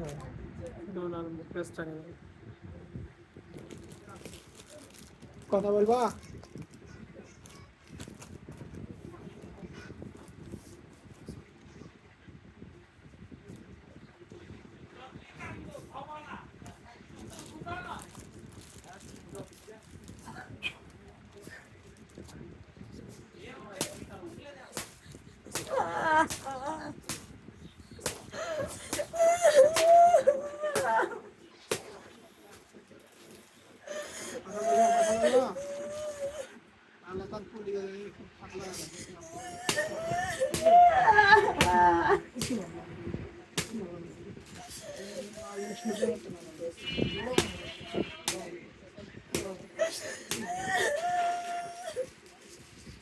হ্যাঁ ওনার পেজটা নিয়ে কথা বলবা কথা বলবা কথা বলবা আল্লাহ তার পুলি খুব পাতলা কিছু না কিছু না আমি সহ্য করতে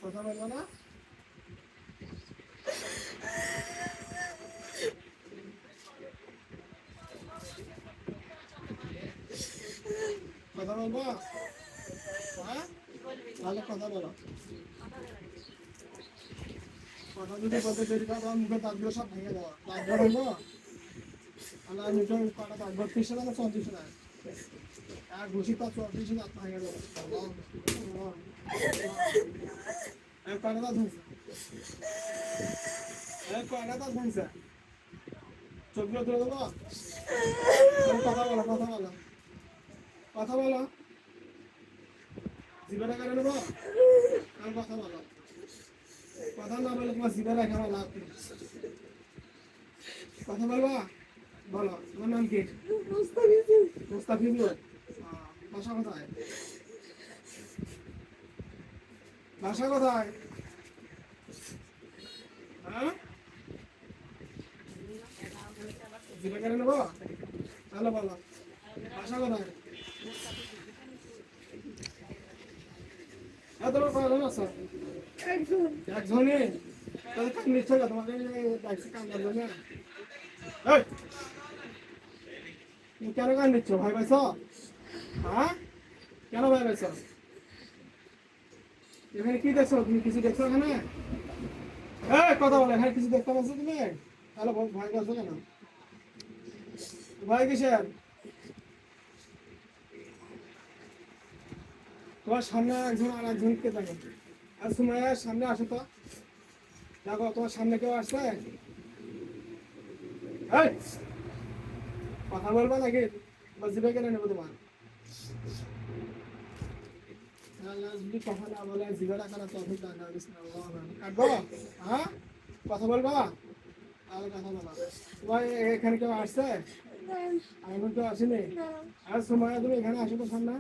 কথা বলব না কথা বলব? হ্যাঁ? তাহলে কথা বলো। কথা যদি বলতে দেরি করো তোমার মুখে দাঁতগুলো সব ভেঙে দেওয়া। দাঁতঘর হইবো আল্লাহ নিউটন কটা দাঁতঘর তিরিশে না না এক ঘুষি পা চৌত্রিশে দাঁত ভেঙে দেবো কটা দাঁত ভেঙেছে? কটা দাঁত ভেঙেছে? চোখগুলো তুলে দেবো? কথা বলো কথা বলো। কথা বলো। জিবাটা কেন নেব? আর কথা বলো? কথা না বলে তোমার জিবাটা কেন লাভ কথা বলবা? বলো তোমার নাম কি? মুস্তাফিজুর বাসা কোথায়? বাসা কোথায়? হ্যাঁ? জিবা কেন নেব? তাহলে বলো বাসা কোথায়? তোমার একজনই। তাহলে কাম নিচ্ছে! কেন কান ভয় পাইছ? হ্যাঁ? কেন ভয় পাইছ? এখানে কি দেখছ? তুমি কিছু দেখছ এখানে? এই, কথা বলে, এখানে কিছু দেখতে পাচ্ছ তুমি? তাহলে ভয় করছ কেন? ভয় কিসের? তোমার সামনে একজন আর একজনকে দেখো? আর সুমাইয়ার সামনে আসো তো। দেখো তোমার সামনে কেউ আসছে? কথা বলব নাকি? বা জিভে কেটে নেব তোমার? কথা না বলে তখন টাকা কাটবো? হ্যাঁ? কথা বলব? তাহলে কথা বলো তোমার এখানে কেউ আসছে? আমি কেউ আসেনি? আর সময় তুমি এখানে আসো তো সামনে।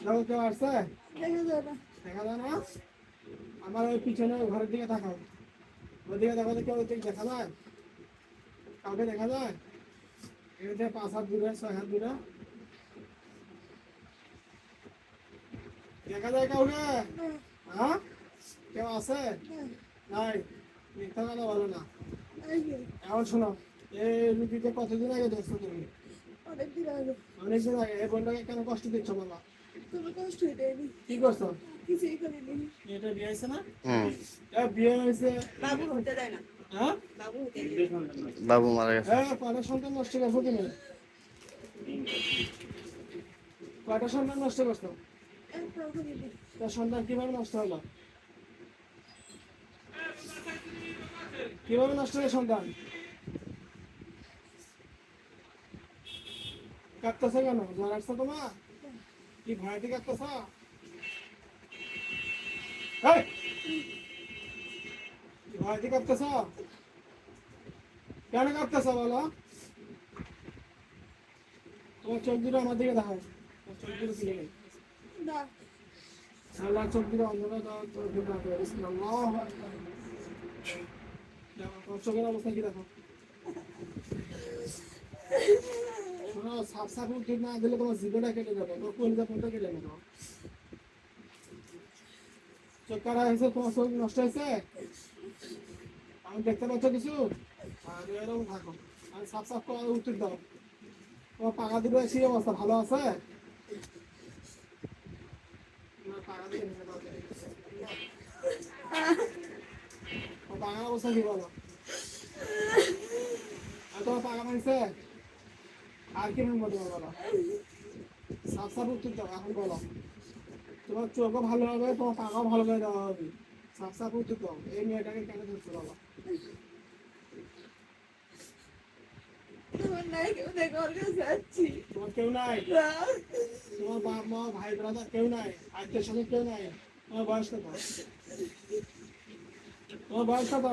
দেখো কেউ আসছে? দেখা যায় না। আমার ওই পিছনে ঘরের দিকে তাকাও। ওইদিকে দেখো তো কেউ ওইদিকে দেখা যায়? কাউকে দেখা যায়? থেকে পাঁচ হাত দূরে ছয় হাত দূরে। দেখা যায় কাউকে? হ্যাঁ? কেউ আছে? নাই। মিথ্যা কথা বলো না। এখন শোনো এই রুগীকে কতদিন আগে দেখছ তুমি? অনেকদিন আগে। অনেকদিন আগে। এই বোনটাকে কেন কষ্ট দিচ্ছ বাবা কোনো কষ্ট হয়নি কি করছ? কিছুই করিনি এটা বিয়ে হয়েছে না? হুম। বিয়ে হয়েছে বাবু হতে দেয় না। হ্যাঁ? বাবু হতে দেয় না। বাবু মারা গেছে। হ্যাঁ কয়টা সন্তান নষ্ট করছ তুমি কয়টা সন্তান নষ্ট করছ? তার সন্তান কীভাবে নষ্ট হলো? কীভাবে নষ্ট হলো সন্তান? কাঁদতেছে কেন? জ্বর আসছে তোমার? কি ভয়তে কাঁদতেছ এই! কি ভয়তে কাঁদতেছ কেন কাঁদতেছ বলো? তোমার চোখ দুটো আমার দিকে দেখাও। চোখ দুটো দিকে আল্লাহ চোখ দিকে অন্ধকার দাও তোর দুটো চোখের অবস্থা কি দেখো? শোনো সাপ সাপ ঠিক না দিলে তোমার জীবনটা কেটে যাবে তোমার কলিজা ফোনটা কেটে নেব? চোখ কাটা হয়েছে তোমার চোখ নষ্ট হয়েছে? আমি দেখতে পাচ্ছ কিছু? আর এরকম থাকো। আর সাপ সাপ করে উত্তর দাও। তোমার পাকা দিবে সেই অবস্থা, ভালো আছে? পাকা অবস্থা কি বলো? তোমার পাকা ভাঙছে আর কি ভাঙবো তোমার বলো। সাফ সাফ উত্তর দাও এখন বলো। তোমার চোখও ভালো হবে তোমার পাকাও ভালো করে দেওয়া হবে। সাফ সাফ উত্তর দাও এই মেয়েটাকে কেন ধরতে বলো তোমার কেউ নাই তোমার বাপ মা ভাই ব্রাদার কেউ নাই? আত্মীয় স্বজন কেউ নাই? তোমার বয়স কত? তোমার বয়স কত?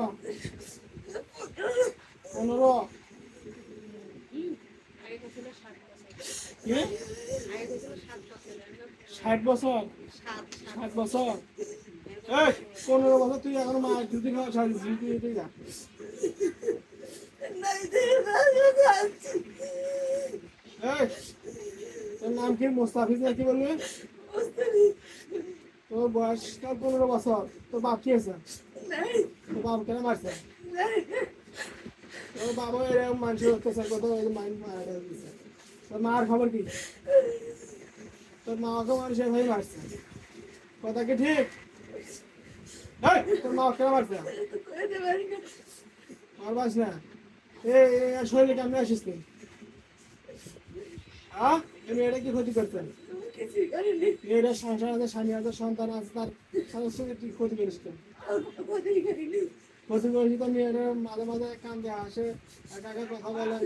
পনেরো। ষাট বছর? ষাট বছর? এই, পনেরো বছর তুই এখন মা দুদিন খাওয়া তুই তুই যা তোর নাম কি? মোস্তাফিজ না কি বলবি তোর বয়স কাল পনেরো বছর? তোর বাপ কি আছে? তোর বাপ কেন মারছে? তোর বাবা এরকম মানুষ অত্যাচার কত মাইন্ড মারা দিচ্ছে তোর মার খবর কি? তোর মাকে মানুষ এভাবে মারছে। কথা কি ঠিক? তোর মা কেন মারছে? কইতে পারি না। এ শরীরে কেমন আসিস তুই? মেয়েটা কি ক্ষতি আছে, স্বামী সন্তান আছে, তার তুই ক্ষতি আর ক্ষতি করিস তো মেয়েটা মাঝে মাঝে কান্দে আসে কথা বলে।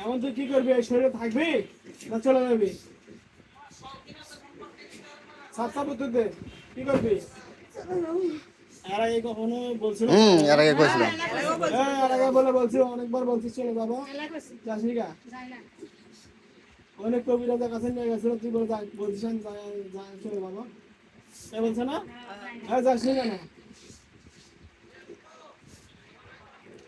এমন তুই কি করবি? এই শরীরে থাকবি না চলে যাবি? সাত সাত দে। কি করবি? আর আগে কখনো বলছিল হুম এর আগে কইছিলাম। হ্যাঁ আগে বলে বলছি অনেকবার বলছিস চলে যাব। যাসনি কা অনেক কবিরাজের কাছে নিয়ে গেছিল তুই বলে বলছিস চলে এ বলছে না? হ্যাঁ। যাসনি কেন এখনও তাবিজ একটা গালাত আছে তাবিজ গালা আছে এ তাবিজ গালা দিছে এই লোকটা কোন ফার্স্ট তাবিজ গালা দিছে তাবিজ গালা হারাম তারপরে গা-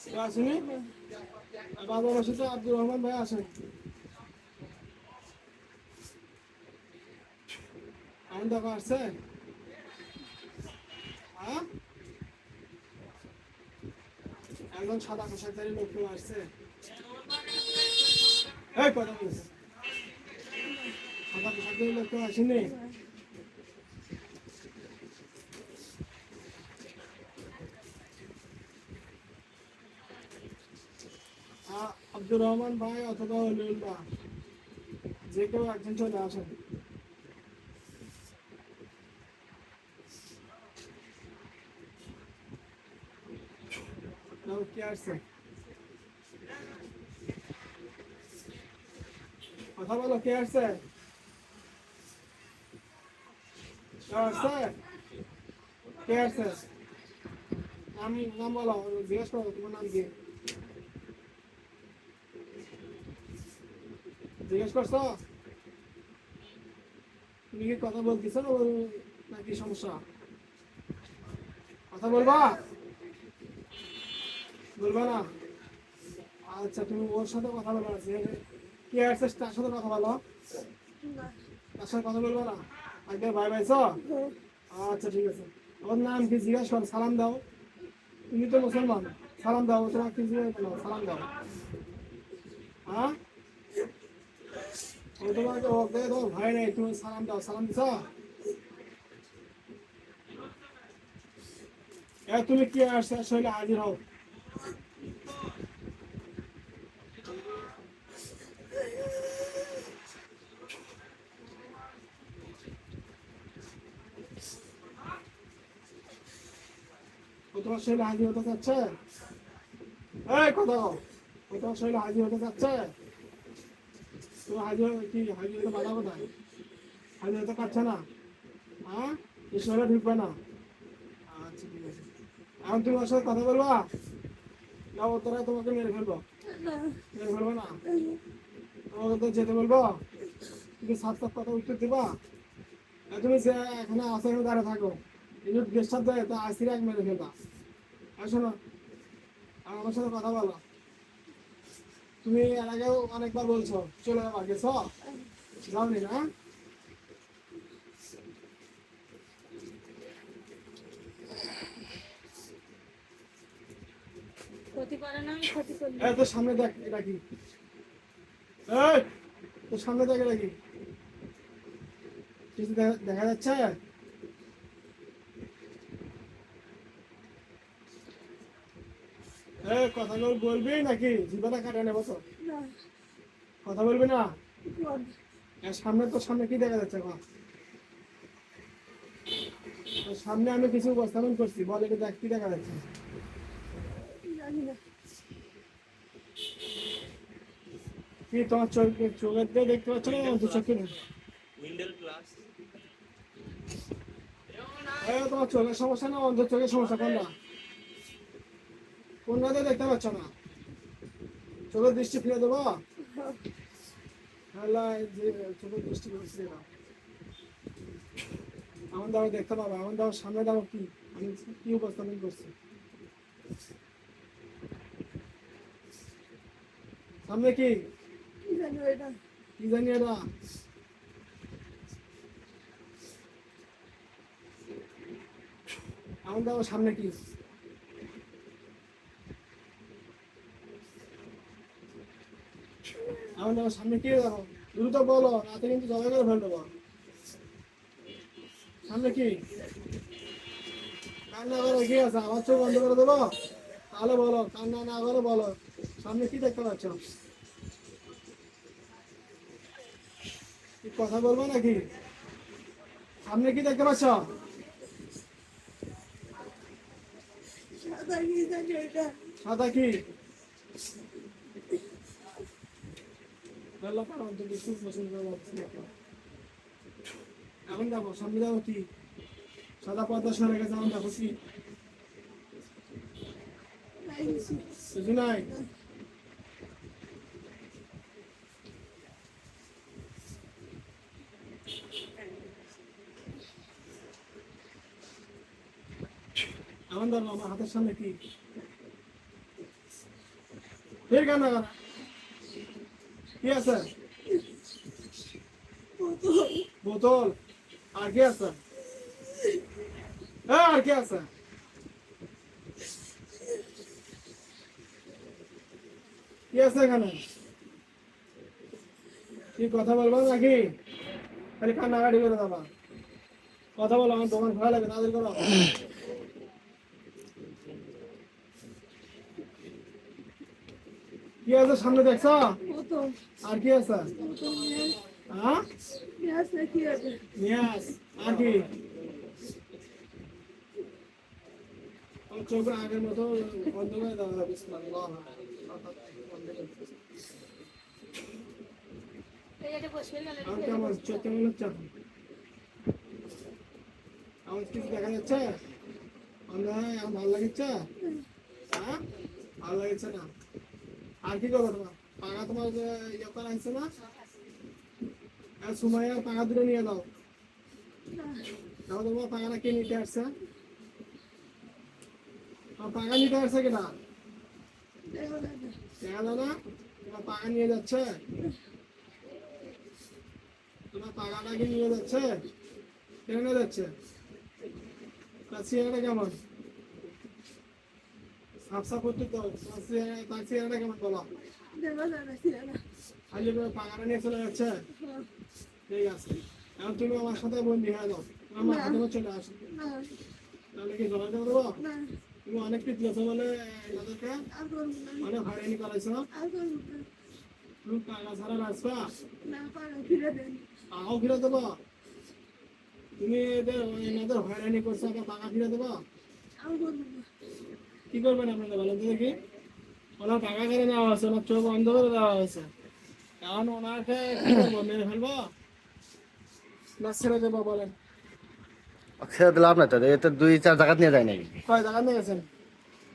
আসেনি? দেখো আসছে? হ্যাঁ? একজন সাদা পোশাকধারী লোক আসছে? এই কথা বলছে। সাদা পোশাকধারী লোক আসেনি? আব্দুর রহমান ভাই অথবা হলিউল্লাহ যে কেউ একজন চলে আসেন। আসছে? কথা বলো, কে আসছে? আসছে? কে আসছে? নাম নাম বলো, জিজ্ঞেস করো তোমার নাম কি? জিজ্ঞেস করছ? তুমি কি কথা বলতেছো? নাকি সমস্যা? কথা বলবা? বলবা না? আচ্ছা তুমি ওর সাথে কথা বলবা না কে আসছে তার সাথে কথা বলো। তার সাথে কথা বলবা না? আগে ভাই ভাইছ আচ্ছা ঠিক আছে। ওর নাম কি জিজ্ঞেস কর? সালাম দাও। তুমি তো মুসলমান। সালাম দাও তোমার কি জিজ্ঞেস সালাম দাও। হ্যাঁ? ভাই নাই তুমি সালাম দাও তুমি কি আসছে শৈলে হাজির হও তোমার শৈলে হাজির হতে চাচ্ছে এই কথা কও। ও তোমার শৈলে হাজির হতে চাচ্ছে কি হাজির হতে বাধা কোথায়? হাজির হতে পারছে না। হ্যাঁ? ঢুকবে না। আচ্ছা ঠিক আছে। এখন তুমি ওর সাথে কথা বলবা? না ও তোরা তোমাকে মেরে ফেলব। মেরে ফেলব না? তোমাকে তো যেতে বলব? তুমি সাত সাত কথা উত্তর দিবা? তুমি যে এখানে আসে দাঁড়িয়ে থাকো। এই যে গেস্টার দেয় তা আসিরে এক মেরে ফেলবা। আসো না আমার সাথে কথা বলো। তুমি এর আগেও অনেকবার বলছো চলে যাবা গেছ যাওনি না? সামনে দেখ এটা কি? তোর সামনে দেখ এটা কি? কিছু দেখা- দেখা যাচ্ছে এই কথাগুলো বলবি নাকি? জীবনে কাটে নেব তো। কথা বলবি না? সামনে তোর সামনে কি দেখা যাচ্ছে সামনে আমি কিছু উপস্থাপন করছি বলে দেখ কি দেখা যাচ্ছে? কি তোমার চোখ চোখের দিয়ে দেখতে পাচ্ছ না? দু। চোখে এই তোমার চোখের সমস্যা না অন্ধ চোখের সমস্যা কোনটা কোনটা দেখতে পাচ্ছ না। চোখের দৃষ্টি ফিরে দেবো। হ্যালো দৃষ্টি ফিরে দাও আমার দাও দেখতে পাবো আমার দাও সামনে দাও কি আমি কি উপস্থাপন করছি। সামনে কি? কি জানি এটা? কি জানি এটা? আমার দাও সামনে কি? আমার দাও সামনে কি দেখো দ্রুত বলো, রাতে কিন্তু জবাই করে ফেল দেবো সামনে কি? কান্না করে, কি আছে? আমার চোখ বন্ধ করে দেবো। তাহলে বলো, কান্না না করে বলো। সামনে কি দেখতে পাচ্ছ? কথা বলব নাকি? সামনে কি দেখতে পাচ্ছ? সাদা কি? এখন। দেখো, সামনে দেখো কি? সাদা পর্দা সরে গেছে, এখন দেখো কি? আমার হাতের সামনে কি? ঠিক আছে না। কি আছে? বোতল। আর কি আছে? এ, আর কি আছে? কি আছে এখানে? কি কথা বলব নাকি? খালি কান্নাকাটি করে দেবা কথা বলো আমার দোকান খোলা লাগে তাদের করো। কি আছে সামনে দেখছ? আর কি আছে? হ্যাঁ? চোখ আগের মতো কেমন আমার কিছু দেখা যাচ্ছে? আমার ভালো লাগছে? হ্যাঁ? ভালো লাগছে না। আর কি করব তোমার? পাকা তোমার ইয়ে করা হয়েছে না? আর আর পাকা দুটো নিয়ে দাও তাহলে তোমার পাকাটা কে নিতে আসছে? আমার নিতে আসছে কিনা দেখো দাও না? তোমার পাকা নিয়ে যাচ্ছে। তোমার পাকাটা কি নিয়ে যাচ্ছে? নিয়ে যাচ্ছে? চেহারাটা কেমন? সাফ সাফ করতে তো তার চেহারা- চেহারাটা কেমন বলো? খালি করে পাকাটা নিয়ে চলে যাচ্ছে। ঠিক আছে। এখন তুমি আমার সাথে বন্দি হয়ে যাও। আমার হাতে চলে আসো তাহলে কি জমা দেবো দেবো? না। তুমি অনেক কিছু বলে তাদেরকে আর করব না। অনেক হয়রানি করাইছো? তুমি ছাড়া ফিরে দেবো? তুমি এদের এনাদের করছ টাকা ফিরে দেবো? কি করবেন আপনারা বলেন তো দেখি। ওনার টাকা কেড়ে নেওয়া হয়েছে ওনার চোখ বন্ধ করে দেওয়া হয়েছে। এখন ওনাকে কি করব মেরে ফেলব? না ছেড়ে দেবো বলেন। ছেড়ে দিলাম না তো? এতে দুই চার জায়গা নিয়ে যায় নাকি? কয় টাকা নিয়ে গেছেন?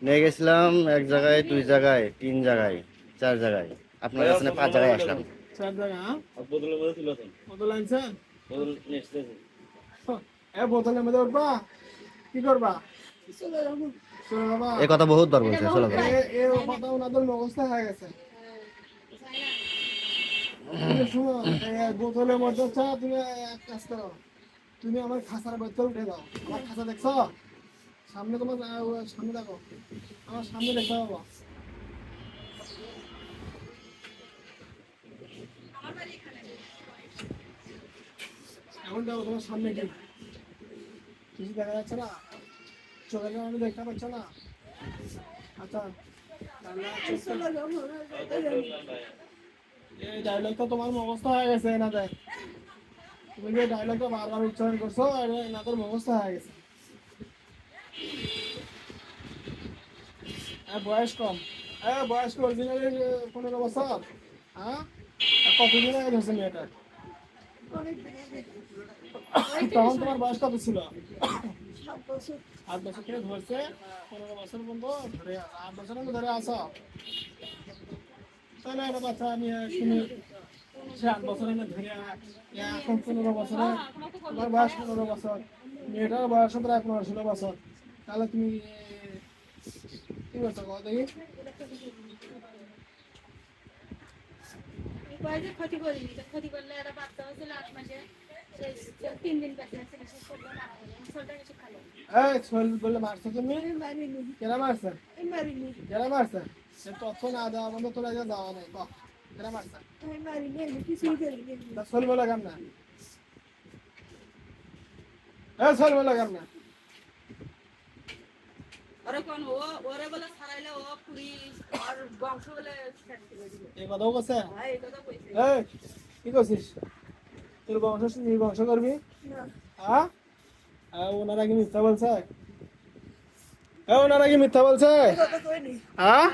নিয়ে গেছিলাম এক জায়গায় দুই জায়গায় তিন জায়গায় চার জায়গায়। আপনার কাছে পাঁচ জায়গায় আসলাম। চার টাকা হ্যাঁ? বোতলের মধ্যে তুলে কত লাইনছেন বোতল নেক্সট এ বোতলের মধ্যে উঠবা কি করবা? চলে যাব চলে বাবা বলছে, চলো এ কথা তুমি শুনো এই এক বোতলের মধ্যে তুমি এক কাজ তুমি আমার খাসার বোতল উঠে দাও। আমার খাসা দেখছ? সামনে তোমার সামনে দেখো। আমার সামনে দেখতে পাবো। এখন দেখো তোমার সামনে কি। কিছু দেখা যাচ্ছে না? চোখের কারণে দেখতে পাচ্ছ না। আচ্ছা এই ডায়লগটা তোমার মুখস্থ হয়ে গেছে তুমি যে ডায়লগটা বারবার উচ্চারণ করছ মুখস্থ হয়ে গেছে। বয়স কম। হ্যাঁ বয়স অরিজিনালি পনেরো বছর। হ্যাঁ? কতদিন আগে ধরছে মেয়েটা তখন তোমার বয়স কত ছিল? সাত বছর। আট বছর থেকে ধরছে পনেরো বছর পর্যন্ত ধরে আট বছর ধরে আস তাহলে একটা আমি শুনি। সে আট বছর ধরে এখন পনেরো বছরে তোমার বয়স পনেরো বছর মেয়েটার বয়স প্রায় পনেরো ষোলো বছর। তাহলে তুমি কি করছ কত দেখি? ক্ষতি করিনি ক্ষতি করলে একটা বাচ্চা হয়েছিল আট মাসে। সে সে তিন দিন বেঁচে আছে কিছু করল না ছোটটা কিছু খালো এই সোহেল বললে মারছো তুমি আমি মারিনি কেনা মারছে? আমি মারিনি কেনা মারছে সে তথ্য না? দেওয়া বন্ধ তোরা যাওয়া নাই কহ কেনা মারছে কিছুই বলে বলে বলে বলে করে ভাই এই কথা কইছে? এই কি করছিস তোর বংশ তুই বংশ করবি? হ্যাঁ? আর ওনারা কি মিথ্যা বলছে? এ ওনারা কি মিথ্যা বলছে? হ্যাঁ?